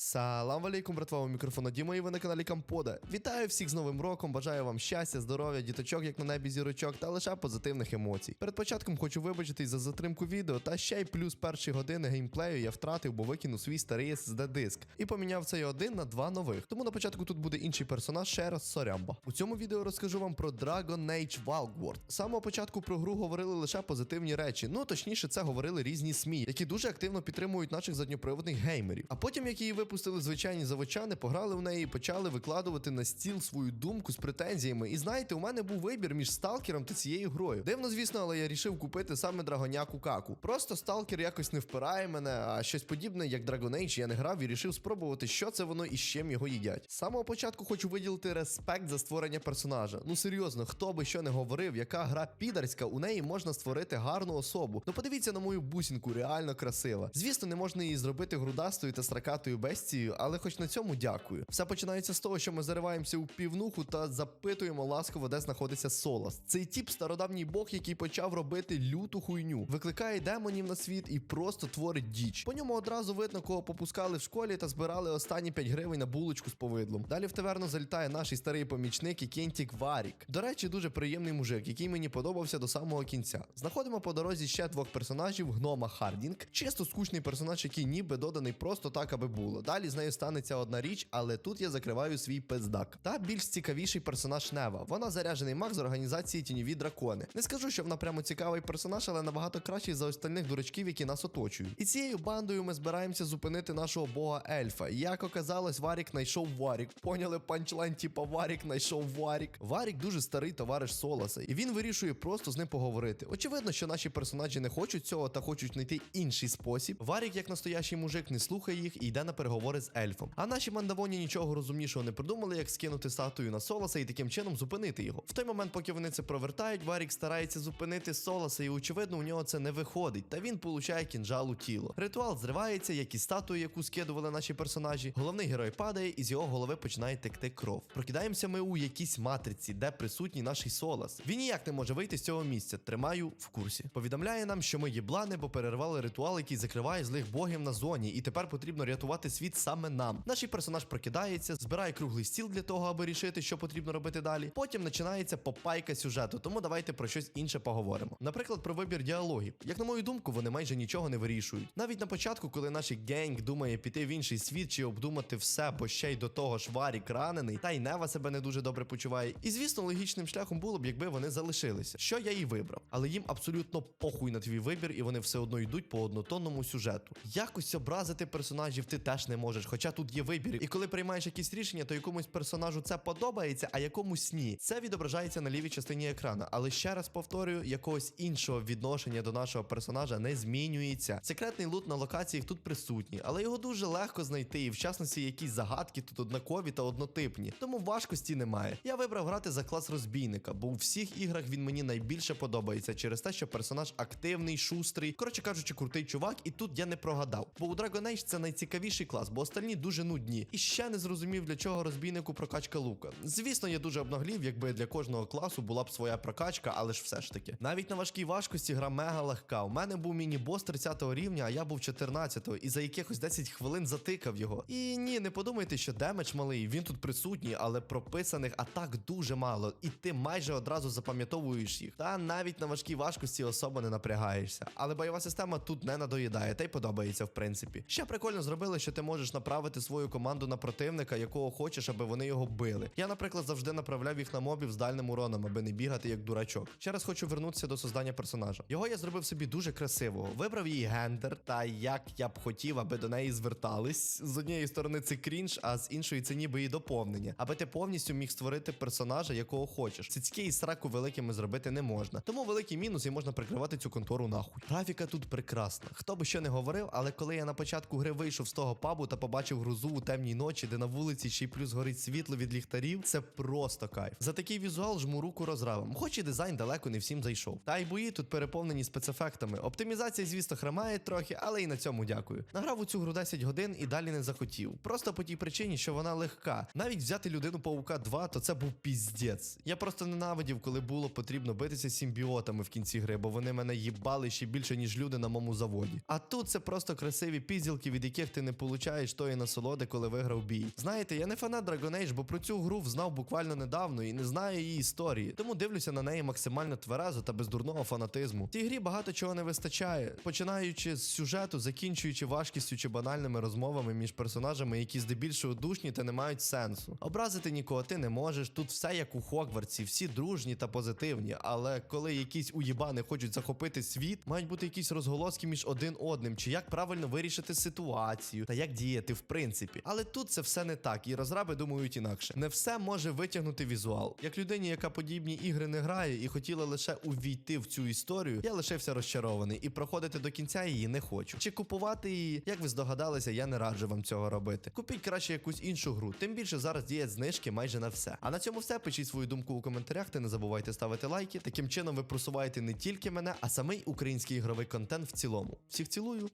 Салам алейкум, братва, у мікрофона Діма, і ви на каналі Кампода. Вітаю всіх з Новим роком, бажаю вам щастя, здоров'я, діточок, як на небі зірочок, та лише позитивних емоцій. Перед початком хочу вибачитись за затримку відео, та ще й плюс перші години геймплею я втратив, бо викинув свій старий SSD диск і поміняв цей один на два нових. Тому на початку тут буде інший персонаж, ще раз сорямба. У цьому відео розкажу вам про Dragon Age Valkworld. З самого початку про гру говорили лише позитивні речі. Ну точніше, це говорили різні СМІ, які дуже активно підтримують наших задньоприводних геймерів. А потім, як її випустили звичайні заводчани, пограли в неї і почали викладувати на стіл свою думку з претензіями. І знаєте, у мене був вибір між сталкером та цією грою. Дивно, звісно, але я рішив купити саме драгоняку каку. Просто сталкер якось не впирає мене, а щось подібне, як Dragon Age, я не грав і рішив спробувати, що це воно і з чим його їдять. З самого початку хочу виділити респект за створення персонажа. Ну серйозно, хто би що не говорив, яка гра підарська, у неї можна створити гарну особу. Ну подивіться на мою бусінку, реально красива. Звісно, не можна її зробити грудастою та стракатою бестією, але хоч на цьому дякую. Все починається з того, що ми зариваємося у півнуху та запитуємо ласково, де знаходиться Солас. Цей тіп стародавній бог, який почав робити люту хуйню, викликає демонів на світ і просто творить діч. По ньому одразу видно, кого попускали в школі та збирали останні 5 гривень на булочку з повидлом. Далі в таверну залітає наш старий помічник і Кентік Варік. До речі, дуже приємний мужик, який мені подобався до самого кінця. Знаходимо по дорозі ще двох персонажів: гнома Хардінг, чисто скучний персонаж, який ніби доданий просто так, аби було. Далі з нею станеться одна річ, але тут я закриваю свій пиздак. Та більш цікавіший персонаж Нева. Вона заряджений маг з організації Тіньові дракони. Не скажу, що вона прямо цікавий персонаж, але набагато кращий за остальних дурачків, які нас оточують. І цією бандою ми збираємося зупинити нашого бога ельфа. Як оказалось, Варік знайшов Варік. Поняли панчлайн, типа Варік знайшов Варік. Варік дуже старий товариш Солоса, і він вирішує просто з ним поговорити. Очевидно, що наші персонажі не хочуть цього та хочуть знайти інший спосіб. Варік, як настоящий мужик, не слухає їх і йде на переговори з ельфом. А наші мандавоні нічого розумнішого не придумали, як скинути статую на Солоса і таким чином зупинити його. В той момент, поки вони це провертають, Варік старається зупинити Солоса, і очевидно, у нього це не виходить. Та він получає кінжал у тіло. Ритуал зривається, як і статую, яку скидували наші персонажі. Головний герой падає, і з його голови починає текти кров. Прокидаємося ми у якійсь матриці, де присутній наш Солос. Він ніяк не може вийти з цього місця. Тримаю в курсі. Повідомляє нам, що ми єблани, бо перервали ритуал, який закриває злих богів на зоні, і тепер потрібно рятувати світ саме нам. Наш персонаж прокидається, збирає круглий стіл для того, аби рішити, що потрібно робити далі. Потім починається попайка сюжету, тому давайте про щось інше поговоримо. Наприклад, про вибір діалогів. Як на мою думку, вони майже нічого не вирішують. Навіть на початку, коли наш генг думає піти в інший світ чи обдумати все, бо ще й до того ж Варік ранений, та й Нева себе не дуже добре почуває. І звісно, логічним шляхом було б, якби вони залишилися. Що я і вибрав. Але їм абсолютно похуй на твій вибір, і вони все одно йдуть по однотонному сюжету. Якось образити персонажів ти теж не можеш, хоча тут є вибір. І коли приймаєш якісь рішення, то якомусь персонажу це подобається, а якомусь ні. Це відображається на лівій частині екрана. Але ще раз повторюю, якогось іншого відношення до нашого персонажа не змінюється. Секретний лут на локаціях тут присутній, але його дуже легко знайти, і в частності якісь загадки тут однакові та однотипні. Тому важкості немає. Я вибрав грати за клас розбійника, бо у всіх іграх він мені найбільше подобається через те, що персонаж активний, шустрий, коротше кажучи, крутий чувак, і тут я не прогадав. Бо у Dragon Age це найцікавіший клас, бо остальні дуже нудні. І ще не зрозумів, для чого розбійнику прокачка лука. Звісно, я дуже обнаглів, якби для кожного класу була б своя прокачка, але ж все ж таки. Навіть на важкій важкості гра мега легка. У мене був міні-бос 30 рівня, а я був 14-го, і за якихось 10 хвилин затикав його. І ні, не подумайте, що демедж малий, він тут присутній, але прописаних атак дуже мало, і ти майже одразу запам'ятовуєш їх. Та навіть на важкій важкості особо не напрягаєшся. Але бойова система тут не надоїдає, та й подобається, в принципі. Ще прикольно зробили, що ти можеш направити свою команду на противника, якого хочеш, аби вони його били. Я, наприклад, завжди направляв їх на мобів з дальним уроном, аби не бігати як дурачок. Ще раз хочу вернутися до создання персонажа. Його я зробив собі дуже красивого. Вибрав її гендер, та як я б хотів, аби до неї звертались. З однієї сторони це крінж, а з іншої це ніби і доповнення. Аби ти повністю міг створити персонажа, якого хочеш. Цицьки сраку великими зробити не можна. Тому великий мінус і можна прикривати цю контору нахуй. Графіка тут прекрасна. Хто би що не говорив, але коли я на початку гри вийшов з того пабу та побачив грузу у темній ночі, де на вулиці ще й плюс горить світло від ліхтарів, це просто кайф. За такий візуал жму руку розравам. Хоч і дизайн далеко не всім зайшов. Та й бої тут переповнені спецефектами. Оптимізація, звісно, хромає трохи, але і на цьому дякую. Награв у цю гру 10 годин і далі не захотів. Просто по тій причині, що вона легка. Навіть взяти людину паука 2, то це був піздець. Я просто ненавидів, коли було потрібно битися з симбіотами в кінці гри, бо вони мене їбали ще більше, ніж люди на моєму заводі. А тут це просто красиві пізділки, від яких ти не получаєш получаєш тої насолоди, коли виграв бій. Знаєте, я не фанат Dragon Age, бо про цю гру взнав буквально недавно і не знаю її історії. Тому дивлюся на неї максимально тверезо та без дурного фанатизму. Цій грі багато чого не вистачає, починаючи з сюжету, закінчуючи важкістю чи банальними розмовами між персонажами, які здебільшого душні та не мають сенсу. Образити нікого ти не можеш. Тут все як у Хогвартсі, всі дружні та позитивні. Але коли якісь уїбани хочуть захопити світ, мають бути якісь розголоски між один одним, чи як правильно вирішити ситуацію, та як діяти в принципі. Але тут це все не так, і розраби думають інакше. Не все може витягнути візуал. Як людині, яка подібні ігри не грає і хотіла лише увійти в цю історію, я лишився розчарований і проходити до кінця її не хочу. Чи купувати її, як ви здогадалися, я не раджу вам цього робити. Купіть краще якусь іншу гру. Тим більше зараз діють знижки майже на все. А на цьому все. Пишіть свою думку у коментарях та не забувайте ставити лайки. Таким чином ви просуваєте не тільки мене, а самий український ігровий контент в цілому. Всіх цілую.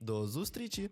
До зустрічі!